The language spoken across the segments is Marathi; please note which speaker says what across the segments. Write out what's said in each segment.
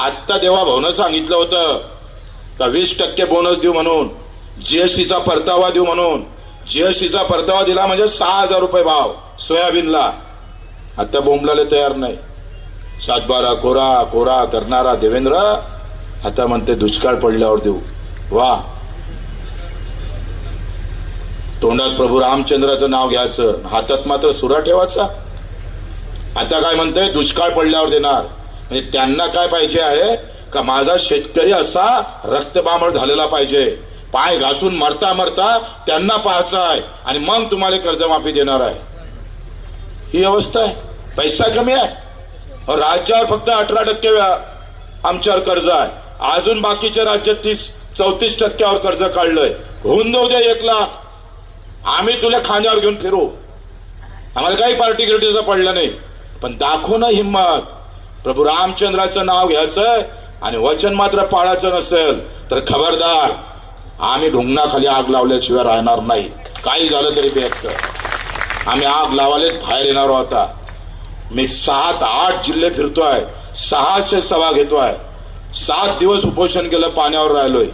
Speaker 1: आत्ता देवा भाऊनं सांगितलं होतं का वीस टक्के बोनस देऊ म्हणून जीएसटीचा परतावा देऊ म्हणून जीएसटीचा परतावा दिला म्हणजे सहा हजार रुपये भाव सोयाबीनला. आता बोंबलाले तयार नाही. सातबारा कोरा कोरा करणारा देवेंद्र आता म्हणते दुष्काळ पडल्यावर देऊ. वा. तोंडात प्रभू रामचंद्राचं नाव घ्यायचं हातात मात्र सुरा ठेवायचा. आता काय म्हणते दुष्काळ पडल्यावर देणार. म्हणजे त्यांना काय पाहिजे आहे? का माझा शेतकरी असा रक्तबामळ झालेला पाहिजे. पाय घासून मरता मरता त्यांना पाहायचं आहे आणि मग तुम्हाला कर्जमाफी देणार आहे. ही अवस्था आहे. पैसा कमी आहे. राज्यावर फक्त अठरा टक्के व्या- आमच्यावर कर्ज आहे. अजून बाकीच्या राज्यात तीस चौतीस टक्क्यावर कर्ज काढलंय. होऊन जाऊ द्या एक लाख. आम्ही तुला खांद्यावर घेऊन फिरू. आम्हाला काही पार्टी गिर्टीचं पडलं नाही. पण दाखव ना हिंमत. प्रभू रामचंद्राचं नाव घ्यायचं आणि वचन मात्र पाळायचं नसेल तर खबरदार आम्ही ढुंगणाखाली आग लावल्याशिवाय राहणार नाही. काही झालं तरी व्यक्त आम्ही आग लावायलाच बाहेर येणार आता. मी सात आठ जिल्हे फिरतोय सहाशे सभा घेतोय. सात दिवस उपोषण केलं पाण्यावर राहिलोय.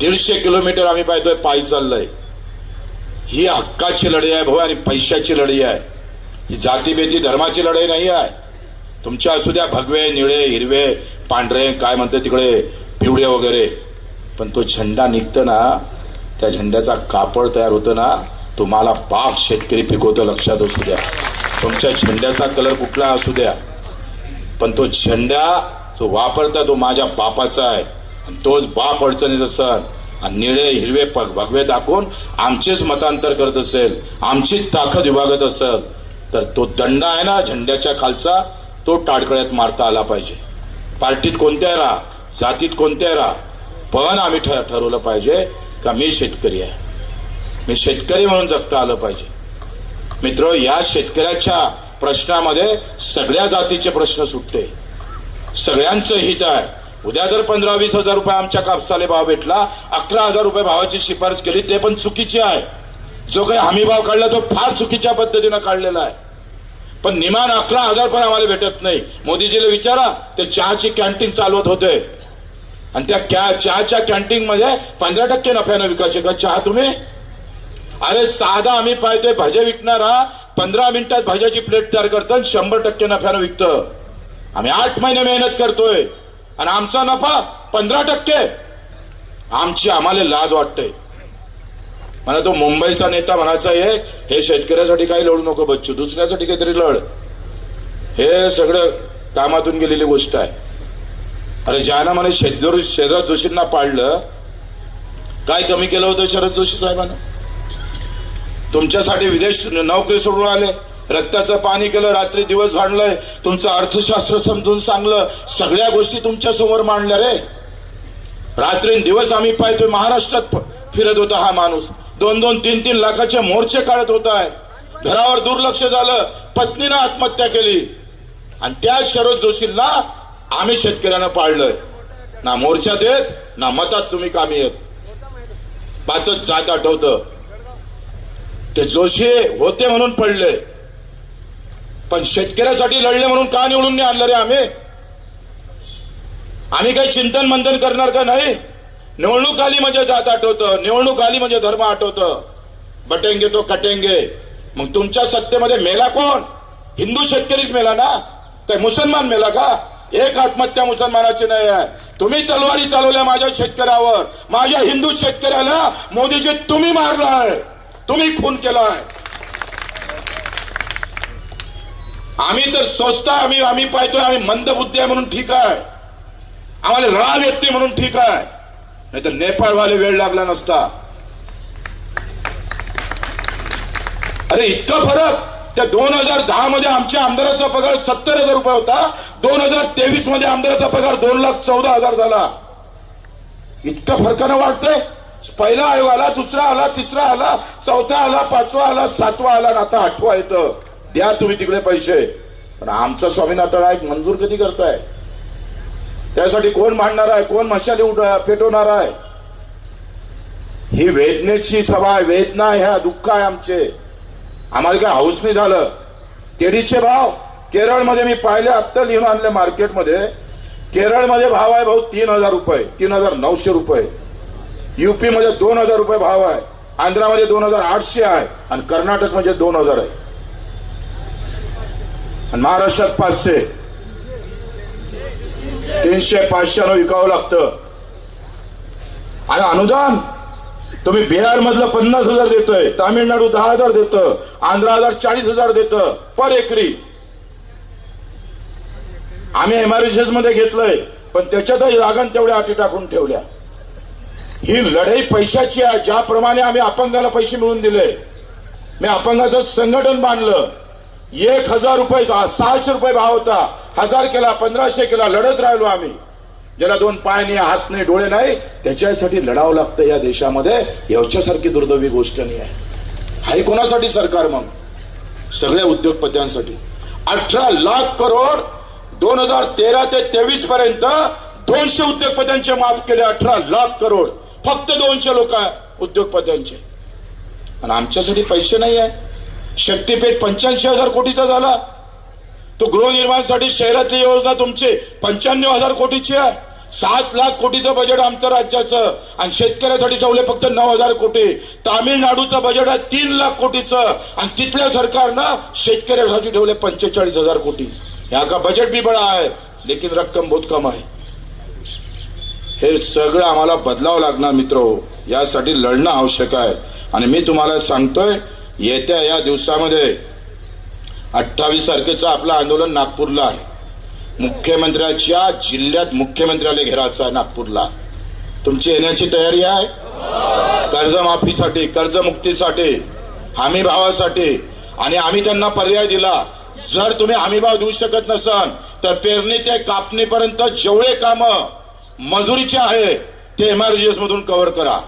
Speaker 1: दीडशे किलोमीटर आम्ही पाहतोय पायी चाललंय. ही हक्काची लढाई आहे भाऊ आणि पैशाची लढाई आहे. ही जातीभेदी धर्माची लढाई नाही आहे. तुमच्या असू द्या भगवे निळे हिरवे पांढरे काय म्हणते तिकडे पिवळे वगैरे. पण तो झेंडा निघतं ना त्या झेंड्याचा कापड तयार होतं ना तुम्हाला पाक शेतकरी पिकवतो लक्षात असू द्या. तुमच्या झेंड्याचा कलर कुठला असू द्या. पण तो झेंडा जो वापरता तो माझ्या बापाचा आहे. आणि तोच बाप अडचणीत असेल. आणि निळे हिरवे पग भगवे दाखवून आमचेच मतांतर करत असेल आमचीच ताकद विभागत असेल तर तो दंड आहे ना झेंड्याच्या खालचा? तो टाळकळ्यात मारता आला पाहिजे. पार्टीत कोणत्या राहा जातीत कोणत्या राहा पण आम्ही ठरवलं पाहिजे का मी शेतकरी आहे. मी शेतकरी म्हणून जगता आलं पाहिजे. मित्र या शेतकऱ्याच्या प्रश्नामध्ये सगळ्या जातीचे प्रश्न सुटते. सगळ्यांचं हित आहे. उद्या जर पंधरा वीस हजार रुपये आमच्या कापसाले भाव भेटला अकरा हजार रुपये भावाची शिफारस केली ते पण चुकीची आहे. जो काही हमी भाव काढला तो फार चुकीच्या पद्धतीनं काढलेला आहे. पण निमान अकरा हजार पण आम्हाला भेटत नाही. मोदीजीला विचारा ते चहाची कॅन्टीन चालवत होते. आणि त्या कॅ- चहाच्या कॅन्टीन मध्ये पंधरा टक्के नफ्यानं विकायचे. का चहा तुम्ही? अरे साधा आम्ही पाहतोय भाज्या विकणारा पंधरा मिनिटात भाज्याची प्लेट तयार करतो आणि शंभर टक्के नफ्यानं विकतं. आम्ही आठ महिने मेहनत करतोय. आणि आमचा नफा पंधरा टक्के. आमची आम्हाला लाज वाटते. मला तो मुंबईचा नेता म्हणायचा आहे हे शेतकऱ्यासाठी काही लढू नको बच्चू दुसऱ्यासाठी काहीतरी लढ. हे सगळं कामातून गेलेली गोष्ट आहे. अरे ज्यानं मला शेतजोर शरद जोशींना पाडलं काय कमी केलं होतं शरद जोशी साहेबांना? तुमच्यासाठी विदेश नोकरी सोडून आले रक्ताचं पाणी केलं रात्री दिवस भांडलंय तुमचं अर्थशास्त्र समजून सांगलं सगळ्या गोष्टी तुमच्यासमोर मांडल्या रे. रात्री दिवस आम्ही पाहतोय महाराष्ट्रात फिरत होता हा माणूस. दोन दोन तीन तीन लाखाचे मोर्चे काढत होत आहे. घरावर दुर्लक्ष झालं पत्नीनं आत्महत्या केली. आणि त्या शरद जोशींना आम्ही शेतकऱ्यांना पाळलंय. ना मोर्चा देत ना मतात तुम्ही कामी येत. बातच जात आठवतं. ते जोशी होते म्हणून पडले. पण शेतकऱ्यासाठी लढले म्हणून का निवडून नाही आणलं रे आम्ही? आम्ही काही चिंतन मंथन करणार का नाही? निवडणूक आली म्हणजे जात आठवतं. निवडणूक आली म्हणजे धर्म आठवतं. बटेंगे तो कटेंगे. मग तुमच्या सत्तेमध्ये मेला कोण? हिंदू शेतकरीच मेला ना? काय मुसलमान मेला का? एक आत्महत्या मुसलमानाची नाही आहे. तुम्ही तलवारी चालवल्या माझ्या शेतकऱ्यावर. माझ्या हिंदू शेतकऱ्याला मोदीजी तुम्ही मारलाय. तुम्ही खून केलाय. आम्ही तर स्वस्त आम्ही आम्ही पाहतोय आम्ही मंदबुद्धी आहे म्हणून ठीक आहे. आम्हाला राग येते म्हणून ठीक आहे. नाही तर नेपाळवाले वेळ लागला नसता. अरे इतका फरक! त्या दोन हजार दहा मध्ये आमच्या आमदाराचा पगार सत्तर हजार रुपये होता. दोन हजार तेवीसमध्ये आमदाराचा पगार दोन लाख चौदा हजार झाला. इतका फरकानं वाटतंय पहिला आयोग आला दुसरा आला तिसरा आला चौथा आला पाचवा आला सातवा आला आता आठवा येतं. द्या तुम्ही तिकडे पैसे. पण आमचा स्वामीनाथन एक मंजूर कधी करताय? त्यासाठी कोण मांडणार आहे? कोण मशाली उठ पेटवणार आहे? ही वेदनेची सभा आहे. वेदना आहे ह्या दुःख आहे आमचे. आम्हाला काय हाऊस नाही झालं. केळीचे भाव. केरळमध्ये मी पाहिले आत्ता लिहून आणले मार्केटमध्ये. केरळमध्ये भाव आहे भाऊ तीन हजार रुपये. तीन हजार नऊशे रुपये. युपीमध्ये दोन हजार रुपये भाव आहे. आंध्रामध्ये दोन हजार आठशे आहे. आणि कर्नाटक म्हणजे दोन हजार आहे. आणि महाराष्ट्रात पाचशे. तीनशे पाचशेनं विकावं लागतं. आणि अनुदान? तुम्ही बिहार मधलं पन्नास हजार देतोय तामिळनाडू दहा हजार देतं आंध्र हजार चाळीस हजार देतं पर एकरी. आम्ही एमआरएसएसमध्ये घेतलंय पण त्याच्यातही लागण तेवढ्या अटी टाकून ठेवल्या. ही लढाई पैशाची आहे ज्याप्रमाणे आम्ही अपंगाला पैसे मिळवून दिले. मी अपंगाचं संघटन बांधलं. एक हजार रुपये सहाशे रुपये भाव होता. हजार केला पंधराशे केला लढत राहिलो आम्ही. ज्याला दोन पाय नाही हात नाही डोळे नाही त्याच्यासाठी लढावं लागतं या देशामध्ये. याच्यासारखी दुर्दैवी गोष्ट नाही आहे. हाय कोणासाठी सरकार मग? सगळ्या उद्योगपत्यांसाठी. अठरा लाख करोड दोन हजार तेरा ते तेवीस पर्यंत दोनशे उद्योगपत्यांचे माफ केले अठरा लाख करोड. फक्त दोनशे लोक उद्योगपत्यांचे. आणि आमच्यासाठी पैसे नाही आहे. शक्तीपेठ पंच्याऐंशी हजार कोटीचा झाला. तो गृहनिर्माणसाठी शहरातली योजना तुमची पंच्याण्णव हजार कोटीची आहे. सात लाख कोटीचं बजेट आमचं राज्याचं आणि शेतकऱ्यासाठी ठेवले फक्त नऊ हजार कोटी. तामिळनाडूचं बजेट आहे तीन लाख कोटीचं आणि तिथल्या सरकारनं शेतकऱ्यासाठी ठेवले पंचेचाळीस हजार कोटी. ह्या का बजेट बी बळा आहे लेकिन रक्कम बहुत कम आहे. हे सगळं आम्हाला बदलावं लागणार मित्र हो. यासाठी लढणं आवश्यक आहे. आणि मी तुम्हाला सांगतोय येत्या या दिवसामध्ये अठ्ठावीस तारखेचं आपलं आंदोलन नागपूरला आहे. मुख्यमंत्र्याच्या जिल्ह्यात मुख्यमंत्र्याला घेरायचं आहे नागपूरला. तुमची येण्याची तयारी आहे? कर्जमाफीसाठी कर्जमुक्तीसाठी हमी भावासाठी आणि आम्ही त्यांना पर्याय दिला. जर तुम्ही हमी भाव देऊ शकत नसाल तर पेरणी ते कापणीपर्यंत जेवढे काम मजुरीचे आहे ते एमआरजीएस मधून कव्हर करा.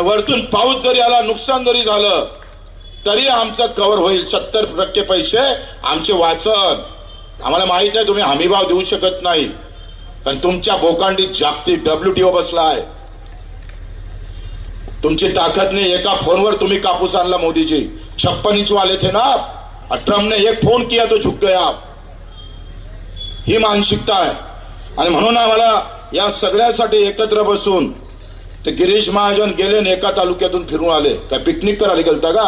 Speaker 1: वरतून पाऊस जरी आला नुकसान जरी झालं तरी आमचं कव्हर होईल. सत्तर टक्के पैसे आमचे वाचन. आम्हाला माहीत आहे तुम्ही हमीभाव देऊ शकत नाही. कारण तुमच्या बोकांडीत जागतिक डब्ल्यूटीओ बसला आहे तुमची ताकद नाही. एका फोनवर तुम्ही कापूस आणला मोदीजी. छप्पन इंच वाले थे ना आप? और ट्रम्प ने एक फोन किया तो झुक गए आप. ही मानसिकता आहे. आणि म्हणून आम्हाला या सगळ्यासाठी एकत्र बसून ते गिरीश महाजन गेले आणि एका तालुक्यातून फिरून आले. काय पिकनिक करायला गेलता का?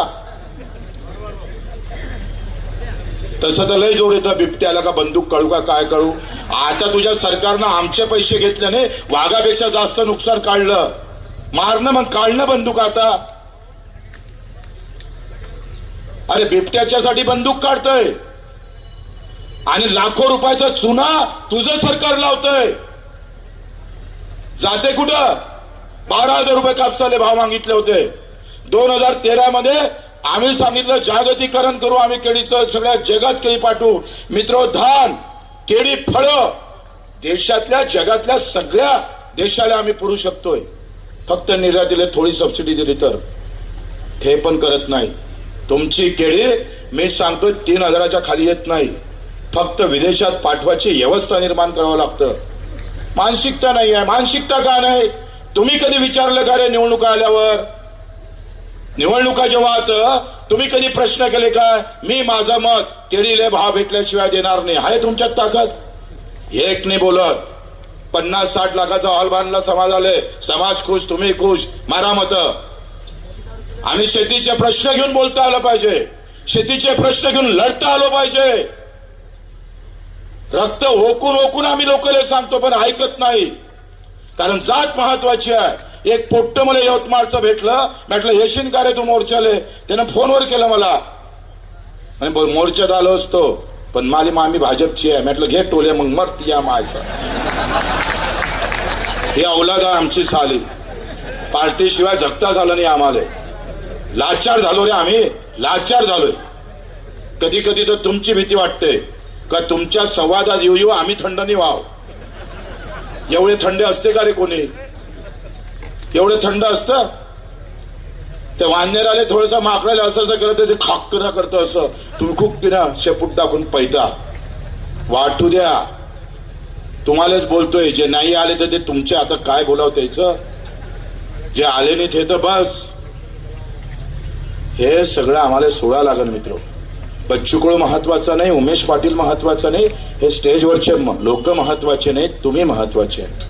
Speaker 1: तसं तर लय जोर येतं. बिबट्याला का बंदूक कळू का काय कळू? आता तुझ्या सरकारनं आमचे पैसे घेतल्याने वाघापेक्षा जास्त नुकसान काढलं. मारणं मग काढणं बंदूक आता. अरे बिबट्याच्यासाठी बंदूक काढतय. आणि लाखो रुपयाचा चुना तुझं सरकार लावतंय. जाते कुठं? बारा हजार रुपये कापसाले भाव मागितले होते. दोन हजार तेरा मध्ये आम्ही सांगितलं जागतिकरण करू आम्ही केळीचं सगळ्या जगात केळी पाठवू. मित्र धान केळी फळं देशातल्या जगातल्या सगळ्या देशाला आम्ही पुरू शकतोय. फक्त निर्यातीला थोडी सबसिडी दिली तर. ते पण करत नाही. तुमची केळी मी सांगतो तीन हजाराच्या खाली येत नाही. फक्त विदेशात पाठवायची व्यवस्था निर्माण करावं लागतं. मानसिकता नाही आहे मानसिकता का नाही? तुम्ही कधी विचारलं का रे निवडणुका आल्यावर? निवडणुका जेव्हा होतं तुम्ही कधी प्रश्न केले का मी माझं मत केळीले भाव भेटल्याशिवाय देणार नाही. आहे तुमच्यात ताकद? एक नाही बोलत. पन्नास साठ लाखाचा हॉल बांधला समाजाले समाज खुश तुम्ही खुश. मारा मत. आणि शेतीचे प्रश्न घेऊन बोलता आलं पाहिजे. शेतीचे प्रश्न घेऊन लढता आलो पाहिजे. रक्त ओकून ओकून आम्ही लोकले सांगतो पण ऐकत नाही. कारण जात महत्वाची आहे. एक पोट्ट मला यवतमाळचं भेटलं. म्हटलं येशील का रे तू मोर्चाले? त्यानं फोनवर केलं मला. आणि मोर्चात आलो असतो पण माझी मामी भाजपची आहे. म्हटलं घे टोले मग मरत या मायचा. ही औलाद आहे आमची साली. पार्टीशिवाय जगता झालं नाही आम्हाला. लाचार झालो रे आम्ही. लाचार झालोय. कधी कधी तर तुमची भीती वाटते. का तुमच्या संवादात येऊ येऊ आम्ही थंड नाही व्हाव? एवढे थंडे असते का रे कोणी? एवढे थंड असतं? ते वांजराले थोडस माकडाले असं असं करत ते खाक ना करतं असं. तुम्ही खूप किना शेपूट टाकून पैता. वाटू द्या. तुम्हालाच बोलतोय जे नाही आले तर ते तुमचे आता काय बोलाव त्याचं? जे आले नाही ते तर बस. हे सगळं आम्हाला सोडा लागेल मित्र. बच्चूकुळ महत्त्वाचा नाही उमेश पाटील महत्त्वाचा नाही हे स्टेजवरचे लोक महत्त्वाचे नाहीत तुम्ही महत्त्वाचे. आहे